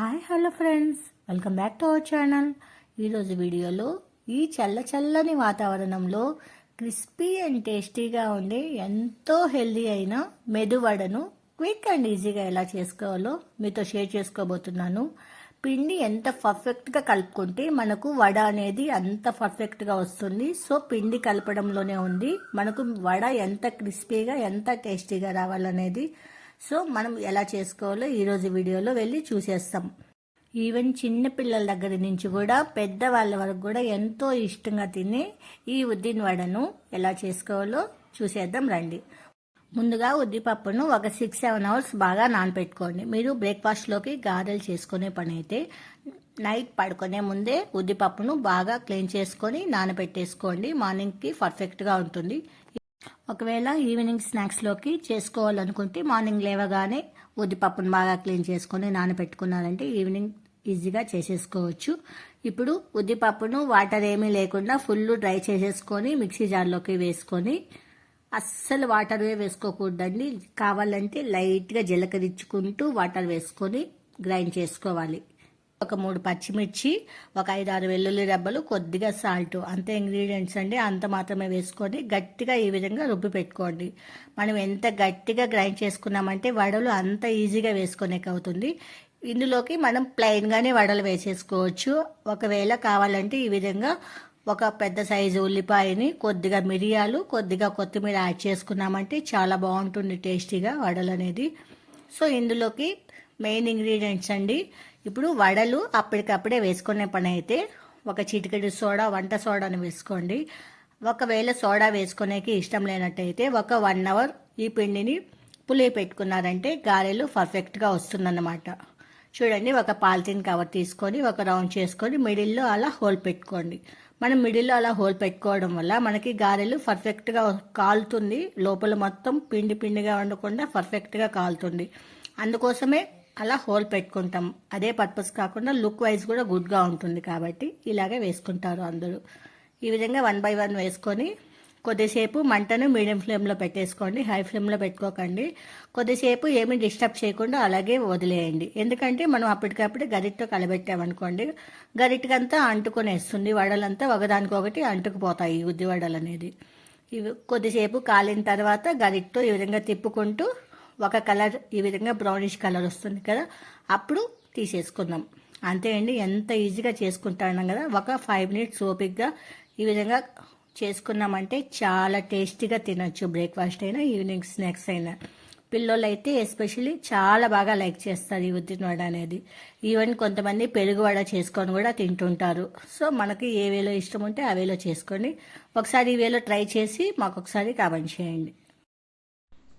Hi hello friends. Welcome back to our channel. ఈరోజు వీడియోలో ఈ చల్ల చల్లని వాతావరణంలో క్రిస్పీ అండ్ టేస్టీగా ఉండే ఎంతో హెల్దీ అయిన మెదువడను క్విక్ అండ్ ఈజీగా ఎలా చేసుకోవాలో మీతో షేర్ చేసుకోబోతున్నాను. పిండి ఎంత పర్ఫెక్ట్గా కలుపుకుంటే మనకు వడ అనేది అంత పర్ఫెక్ట్గా వస్తుంది. సో పిండి కలపడంలోనే ఉంది. మనకు వడ ఎంత క్రిస్పీగా ఎంత టేస్టీగా రావాలనేది సో మనం ఎలా చేసుకోవాలో ఈరోజు వీడియోలో వెళ్ళి చూసేస్తాం. ఈవెన్ చిన్న పిల్లల దగ్గర నుంచి కూడా పెద్దవాళ్ళ వరకు కూడా ఎంతో ఇష్టంగా తినే ఈ ఉద్దిన వడను ఎలా చేసుకోవాలో చూసేద్దాం రండి. ముందుగా ఉద్దిపప్పును ఒక సిక్స్ సెవెన్ అవర్స్ బాగా నానపెట్టుకోండి. మీరు బ్రేక్ఫాస్ట్లోకి గారెలు చేసుకునే పని అయితే నైట్ పడుకునే ముందే ఉద్దిపప్పును బాగా క్లీన్ చేసుకొని నానబెట్టేసుకోండి. మార్నింగ్కి పర్ఫెక్ట్గా ఉంటుంది. ఒకవేళ ఈవినింగ్ స్నాక్స్లోకి చేసుకోవాలనుకుంటే మార్నింగ్ లేవగానే ఉద్దిపప్పును బాగా క్లీన్ చేసుకొని నానబెట్టుకున్నారంటే ఈవినింగ్ ఈజీగా చేసేసుకోవచ్చు. ఇప్పుడు ఉద్దిపప్పును వాటర్ ఏమీ లేకుండా ఫుల్ డ్రై చేసేసుకొని మిక్సీ జార్లోకి వేసుకొని అస్సలు వాటర్ వేసుకోకూడదండి. కావాలంటే లైట్గా జీలకరించుకుంటూ వాటర్ వేసుకొని గ్రైండ్ చేసుకోవాలి. ఒక మూడు పచ్చిమిర్చి ఒక ఐదు ఆరు వెల్లుల్లి రెబ్బలు కొద్దిగా సాల్ట్. అంతే ఇంగ్రీడియంట్స్ అండి. అంత మాత్రమే వేసుకొని గట్టిగా ఈ విధంగా రుబ్బి పెట్టుకోండి. మనం ఎంత గట్టిగా గ్రైండ్ చేసుకున్నామంటే వడలు అంత ఈజీగా వేసుకునేకి అవుతుంది ఇందులోకి మనం ప్లెయిన్గానే వడలు వేసేసుకోవచ్చు. ఒకవేళ కావాలంటే ఈ విధంగా ఒక పెద్ద సైజు ఉల్లిపాయని కొద్దిగా మిరియాలు కొద్దిగా కొత్తిమీర యాడ్ చేసుకున్నామంటే చాలా బాగుంటుంది టేస్టీగా వడలు అనేది సో ఇందులోకి మెయిన్ ఇంగ్రీడియంట్స్ అండి. ఇప్పుడు వడలు అప్పటికప్పుడే వేసుకునే పని అయితే ఒక చిటికెడు సోడా వంట సోడాను వేసుకోండి. ఒకవేళ సోడా వేసుకునేకి ఇష్టం లేనట్టయితే ఒక వన్ అవర్ ఈ పిండిని పులి పెట్టుకున్నారంటే గారెలు పర్ఫెక్ట్గా వస్తుందన్నమాట. చూడండి ఒక పాలిథిన్ కవర్ తీసుకొని ఒక రౌండ్ చేసుకొని మిడిల్లో అలా హోల్ పెట్టుకోండి. మనం మిడిల్లో అలా హోల్ పెట్టుకోవడం వల్ల మనకి గారెలు పర్ఫెక్ట్గా కాలుతుంది. లోపల మొత్తం పిండి పిండిగా ఉండకుండా పర్ఫెక్ట్గా కాలుతుంది. అందుకోసమే అలా హోల్ పెట్టుకుంటాం. అదే పర్పస్ కాకుండా లుక్ వైజ్ కూడా గుడ్గా ఉంటుంది కాబట్టి ఇలాగే వేసుకుంటారు అందరూ. ఈ విధంగా వన్ బై వన్ వేసుకొని కొద్దిసేపు మంటను మీడియం ఫ్లేమ్లో పెట్టేసుకోండి. హై ఫ్లేమ్లో పెట్టుకోకండి. కొద్దిసేపు ఏమీ డిస్టర్బ్ చేయకుండా అలాగే వదిలేయండి. ఎందుకంటే మనం అప్పటికప్పుడు గరిటతో కలబెట్టామనుకోండి గరిటకంతా అంటుకొనేస్తుంది. వడలంతా ఒకదానికొకటి అంటుకుపోతాయి ఈ ఉద్ది వడలు అనేది ఇవి కొద్దిసేపు కాలిన తర్వాత గరిటతో ఈ విధంగా తిప్పుకుంటూ ఒక కలర్ ఈ విధంగా బ్రౌనిష్ కలర్ వస్తుంది కదా అప్పుడు తీసేసుకుందాం. అంతే అండి ఎంత ఈజీగా చేసుకుంటాను కదా ఒక ఫైవ్ మినిట్స్ ఓపిక్గా ఈ విధంగా చేసుకున్నామంటే చాలా టేస్టీగా తినచ్చు బ్రేక్ఫాస్ట్ అయినా ఈవినింగ్ స్నాక్స్ అయినా. పిల్లలు అయితే ఎస్పెషల్లీ చాలా బాగా లైక్ చేస్తారు ఈ ఉద్దిన వడ అనేది. ఈవెన్ కొంతమంది పెరుగు వడ చేసుకొని కూడా తింటుంటారు. సో మనకి ఏ వేలో ఇష్టం ఉంటే ఆ వేలో చేసుకోండి ఒకసారి ఈ వేలో ట్రై చేసి మాకు ఒకసారి కామెంట్ చేయండి.